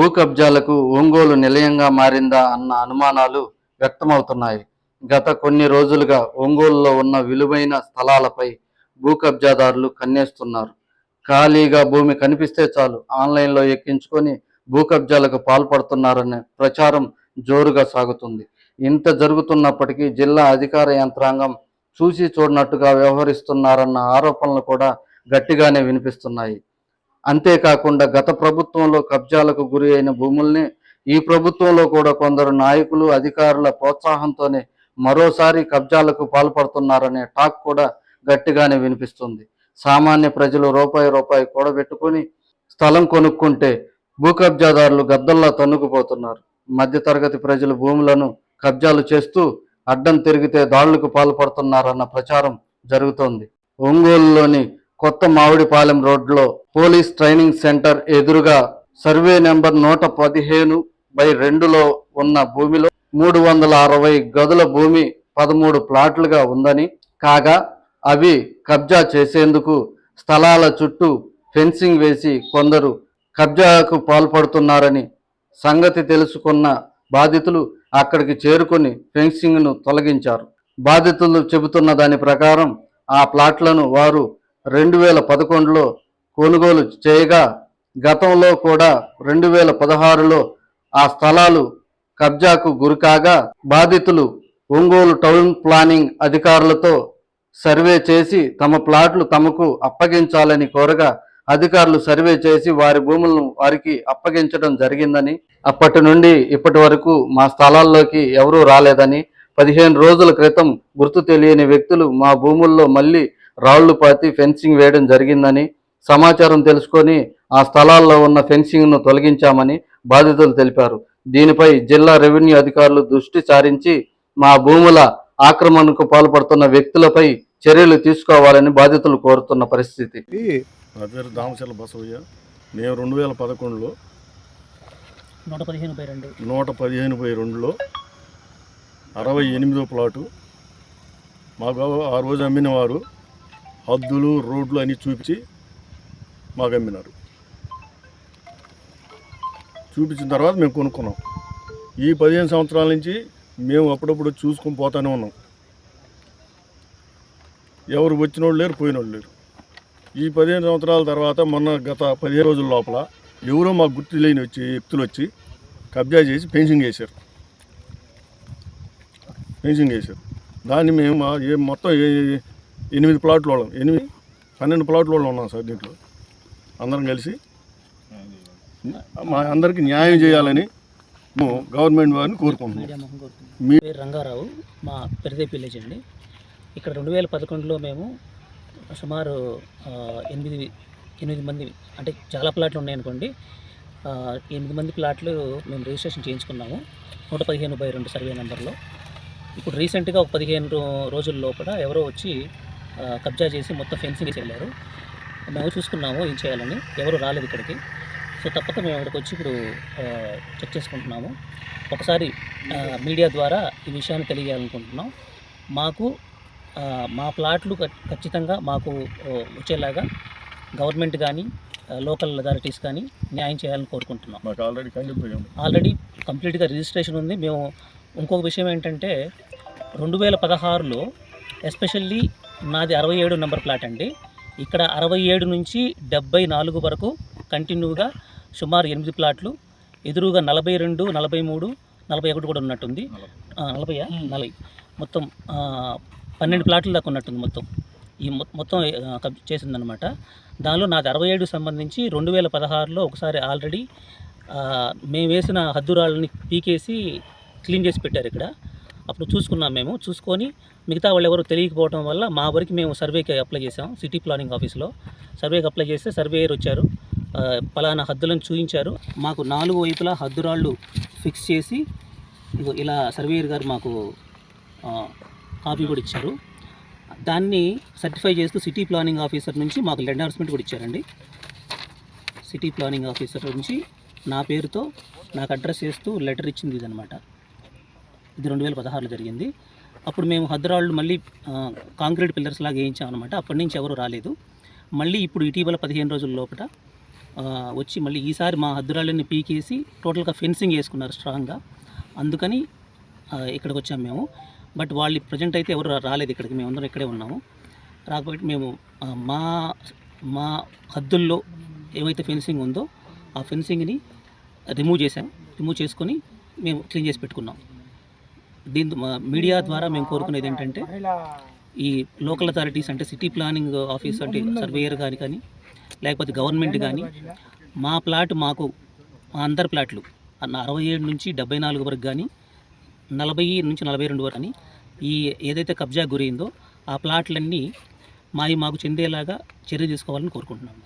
భూ కబ్జాలకు ఒంగోలు నిలయంగా మారిందా అన్న అనుమానాలు వ్యక్తమవుతున్నాయి. గత కొన్ని రోజులుగా ఒంగోలులో ఉన్న విలువైన స్థలాలపై భూ కబ్జాదారులు కన్నేస్తున్నారు. ఖాళీగా భూమి కనిపిస్తే చాలు ఆన్లైన్లో ఎక్కించుకొని భూ కబ్జాలకు పాల్పడుతున్నారనే ప్రచారం జోరుగా సాగుతుంది. ఇంత జరుగుతున్నప్పటికీ జిల్లా అధికార యంత్రాంగం చూసి చూడనట్టుగా వ్యవహరిస్తున్నారన్న ఆరోపణలు కూడా గట్టిగానే వినిపిస్తున్నాయి. అంతేకాకుండా గత ప్రభుత్వంలో కబ్జాలకు గురి అయిన భూముల్ని ఈ ప్రభుత్వంలో కూడా కొందరు నాయకులు అధికారుల ప్రోత్సాహంతోనే మరోసారి కబ్జాలకు పాల్పడుతున్నారనే టాక్ కూడా గట్టిగానే వినిపిస్తుంది. సామాన్య ప్రజలు రూపాయి రూపాయి కూడబెట్టుకుని స్థలం కొనుక్కుంటే భూ కబ్జాదారులు గద్దల్లా తన్నుకుపోతున్నారు. మధ్యతరగతి ప్రజలు భూములను కబ్జాలు చేస్తూ అడ్డం తిరిగితే దాడులకు పాల్పడుతున్నారన్న ప్రచారం జరుగుతోంది. ఒంగోలులోని కొత్త మామిడిపాలెం రోడ్లో పోలీస్ ట్రైనింగ్ సెంటర్ ఎదురుగా సర్వే నెంబర్ నూట పదిహేను బై రెండులో ఉన్న భూమిలో మూడు వందల అరవై గదుల భూమి పదమూడు ప్లాట్లుగా ఉందని కాగా అవి కబ్జా చేసేందుకు స్థలాల చుట్టూ ఫెన్సింగ్ వేసి కొందరు కబ్జాకు పాల్పడుతున్నారని సంగతి తెలుసుకున్న బాధితులు అక్కడికి చేరుకొని ఫెన్సింగ్ను తొలగించారు. బాధితులు చెబుతున్న దాని ప్రకారం ఆ ప్లాట్లను వారు రెండు వేల పదకొండులో కొనుగోలు చేయగా గతంలో కూడా రెండు వేల పదహారులో ఆ స్థలాలు కబ్జాకు గురికాగా బాధితులు ఒంగోలు టౌన్ ప్లానింగ్ అధికారులతో సర్వే చేసి తమ ప్లాట్లు తమకు అప్పగించాలని కోరగా అధికారులు సర్వే చేసి వారి భూములను వారికి అప్పగించడం జరిగిందని అప్పటి నుండి ఇప్పటి వరకు మా స్థలాల్లోకి ఎవరూ రాలేదని పదిహేను రోజుల క్రితం గుర్తు తెలియని వ్యక్తులు మా భూముల్లో మళ్ళీ రాళ్ళు పాతి ఫెన్సింగ్ వేయడం జరిగిందని సమాచారం తెలుసుకొని ఆ స్థలాల్లో ఉన్న ఫెన్సింగ్ను తొలగించామని బాధితులు తెలిపారు. దీనిపై జిల్లా రెవెన్యూ అధికారులు దృష్టి సారించి మా భూముల ఆక్రమణకు పాల్పడుతున్న వ్యక్తులపై చర్యలు తీసుకోవాలని బాధితులు కోరుతున్న పరిస్థితి. నా పేరు బసవయ్య. మేము రెండు వేల పదకొండులో నూట పదిహేను బై రెండు. నూట పదిహేను బై రెండులో అరవై ఎనిమిదో ప్లాటు మాకు ఆ రోజు అమ్మిన వారు హద్దులు రోడ్లు అన్నీ చూపించి మాకు అమ్మినారు చూపించిన తర్వాత మేము కొనుక్కున్నాం. ఈ పదిహేను సంవత్సరాల నుంచి మేము అప్పుడప్పుడు చూసుకొని పోతానే ఉన్నాం. ఎవరు వచ్చిన వాళ్ళు లేరు పోయిన వాళ్ళు లేరు. ఈ పదిహేను సంవత్సరాల తర్వాత మొన్న గత పదిహేను రోజుల లోపల ఎవరో మాకు గుర్తు లేని వచ్చి వ్యక్తులు వచ్చి కబ్జా చేసి ఫెన్సింగ్ వేశారు ఫెన్సింగ్ వేశారు దాన్ని మేము మా మొత్తం ఏ- ఎనిమిది ప్లాట్లు వాళ్ళం. ఎనిమిది పన్నెండు ప్లాట్లు వాళ్ళు ఉన్నాం సార్ దీంట్లో. అందరం కలిసి. మా అందరికీ న్యాయం చేయాలని మేము గవర్నమెంట్ వారిని కోరుకుంటున్నాం. మీ- రంగారావు. మా పెరదేపి విలేజ్ అండి. ఇక్కడ రెండు వేల పదకొండులో మేము సుమారు ఎనిమిది ఎనిమిది మంది అంటే చాలా ప్లాట్లు ఉన్నాయనుకోండి. ఎనిమిది మంది ప్లాట్లు మేము రిజిస్ట్రేషన్ చేయించుకున్నాము. నూట పదిహేను బై రెండు సర్వే నెంబర్లో. ఇప్పుడు రీసెంట్గా ఒక పదిహేను రోజుల లోపల ఎవరో వచ్చి కబ్జా చేసి మొత్తం ఫెన్సింగ్ వేసి వెళ్ళారు. మేము చూసుకున్నాము ఏం చేయాలని. ఎవరు రాలేదు ఇక్కడికి. సో తప్పక మేము ఇక్కడికి వచ్చి ఇప్పుడు చెక్ చేసుకుంటున్నాము. ఒకసారి మీడియా ద్వారా ఈ విషయాన్ని తెలియజేయాలనుకుంటున్నాం మాకు మా ప్లాట్లు ఖచ్చితంగా మాకు వచ్చేలాగా గవర్నమెంట్ కానీ లోకల్ అథారిటీస్ కానీ న్యాయం చేయాలని కోరుకుంటున్నాం. మాకు ఆల్రెడీ కండిపోయాం ఆల్రెడీ కంప్లీట్గా రిజిస్ట్రేషన్ ఉంది. మేము ఇంకొక విషయం ఏంటంటే రెండు వేల పదహారులో ఎస్పెషల్లీ నాది అరవై ఏడు నెంబర్ ప్లాట్ అండి. ఇక్కడ అరవై ఏడు నుంచి డెబ్బై నాలుగు వరకు కంటిన్యూగా సుమారు ఎనిమిది ప్లాట్లు ఎదురుగా నలభై రెండు నలభై మూడు నలభై ఒకటి కూడా ఉన్నట్టుంది. నలభై నలభై. మొత్తం పన్నెండు ప్లాట్ల దాకా ఉన్నట్టుంది మొత్తం. ఈ మొత్తం చేసిందనమాట దానిలో నాది అరవై ఏడు సంబంధించి రెండు వేల పదహారులో ఒకసారి ఆల్రెడీ మేము వేసిన హద్దురాళ్ళని పీకేసి క్లీన్ చేసి పెట్టారు ఇక్కడ. అప్పుడు చూసుకున్నాం మేము. చూసుకొని మిగతా వాళ్ళు ఎవరు తెలియకపోవడం వల్ల మా వరకు మేము సర్వేకి అప్లై చేసాం సిటీ ప్లానింగ్ ఆఫీస్లో సర్వేకి అప్లై చేస్తే సర్వేయర్ వచ్చారు. పలానా హద్దులను చూపించారు మాకు నాలుగు వైపులా హద్దురాళ్ళు ఫిక్స్ చేసి ఇలా సర్వేయర్ గారు మాకు కాపీ కూడా ఇచ్చారు. దాన్ని సర్టిఫై చేస్తూ సిటీ ప్లానింగ్ ఆఫీసర్ నుంచి మాకు ఎండార్స్మెంట్ కూడా ఇచ్చారండి. సిటీ ప్లానింగ్ ఆఫీసర్ నుంచి నా పేరుతో నాకు అడ్రస్ చేస్తూ లెటర్ ఇచ్చింది ఇదనమాట ఇది రెండు వేల పదహారులో జరిగింది. అప్పుడు మేము హద్రాళ్ళు మళ్ళీ కాంక్రీట్ పిల్లర్స్ లాగా వేయించాం అనమాట అప్పటి నుంచి ఎవరు రాలేదు. మళ్ళీ ఇప్పుడు ఇటీవల పదిహేను రోజుల లోపల వచ్చి మళ్ళీ ఈసారి మా హద్దురాళ్ళని పీకేసి టోటల్గా ఫెన్సింగ్ వేసుకున్నారు స్ట్రాంగ్గా. అందుకని ఇక్కడికి వచ్చాము మేము. బట్ వాళ్ళు ప్రజెంట్ అయితే ఎవరు రాలేదు ఇక్కడికి. మేము అందరం ఇక్కడే ఉన్నాము. రాకపోతే మేము మా మా హద్దుల్లో ఏమైతే ఫెన్సింగ్ ఉందో ఆ ఫెన్సింగ్ని రిమూవ్ చేసాం రిమూవ్ చేసుకొని మేము క్లీన్ చేసి పెట్టుకున్నాం. దీంతో మా మీడియా ద్వారా మేము కోరుకునేది ఏంటంటే ఈ లోకల్ అథారిటీస్ అంటే సిటీ ప్లానింగ్ ఆఫీస్ అంటే సర్వేయర్ కానీ కానీ లేకపోతే గవర్నమెంట్ కానీ మా ప్లాట్ మాకు మా అందరి ప్లాట్లు అరవై ఏడు నుంచి డెబ్బై నాలుగు వరకు కానీ నలభై నుంచి నలభై రెండు వరకు కానీ ఈ ఏదైతే కబ్జా గురైందో ఆ ప్లాట్లన్నీ మావి మాకు చెందేలాగా చర్య తీసుకోవాలని కోరుకుంటున్నాము.